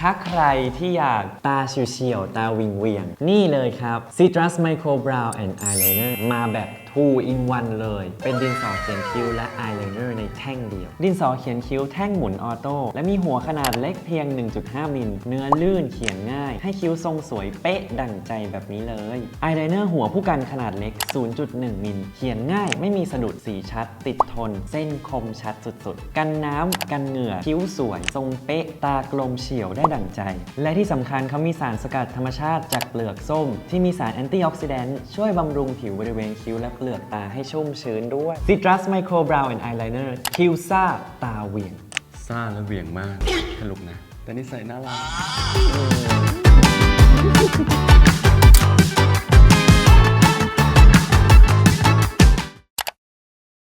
ถ้าใครที่อยากตาเฉียวๆ ตาวิงเวียง นี่เลยครับ Citrus Micro Brow and Eyeliner มาแบบ 2 in 1 เลย เป็นดินสอเขียนคิ้วและ eyeliner ในแท่งเดียว ดินสอเขียนคิ้วแท่งหมุนออโต้ และมีหัวขนาดเล็กเพียง 1.5 มิล เนื้อลื่นเขียนง่าย ให้คิ้วทรงสวยเป๊ะดั่งใจแบบนี้เลย eyeliner หัวผู้กันขนาดเล็ก 0.1 มิล เขียนง่าย ไม่มีสะดุดสีชัด ติดทน เส้นคมชัดสุดๆ กันน้ำกันเหงื่อ คิ้วสวย ทรงเป๊ะ ตากลมเฉียวได้ดั่งใจ และที่สำคัญเขามีสารสกัดธรรมชาติจากเปลือกส้ม ที่มีสารแอนตี้ออกซิแดนต์ช่วยบำรุงผิวบริเวณคิ้วและเปลือกตาให้ชุ่มชื้นด้วย Citrus Micro Brow and Eyeliner คิ้วซ่าตาเหวี่ยง ซ่าและเหวี่ยงมากทะลุกนะ แต่นิสัยน่ารัก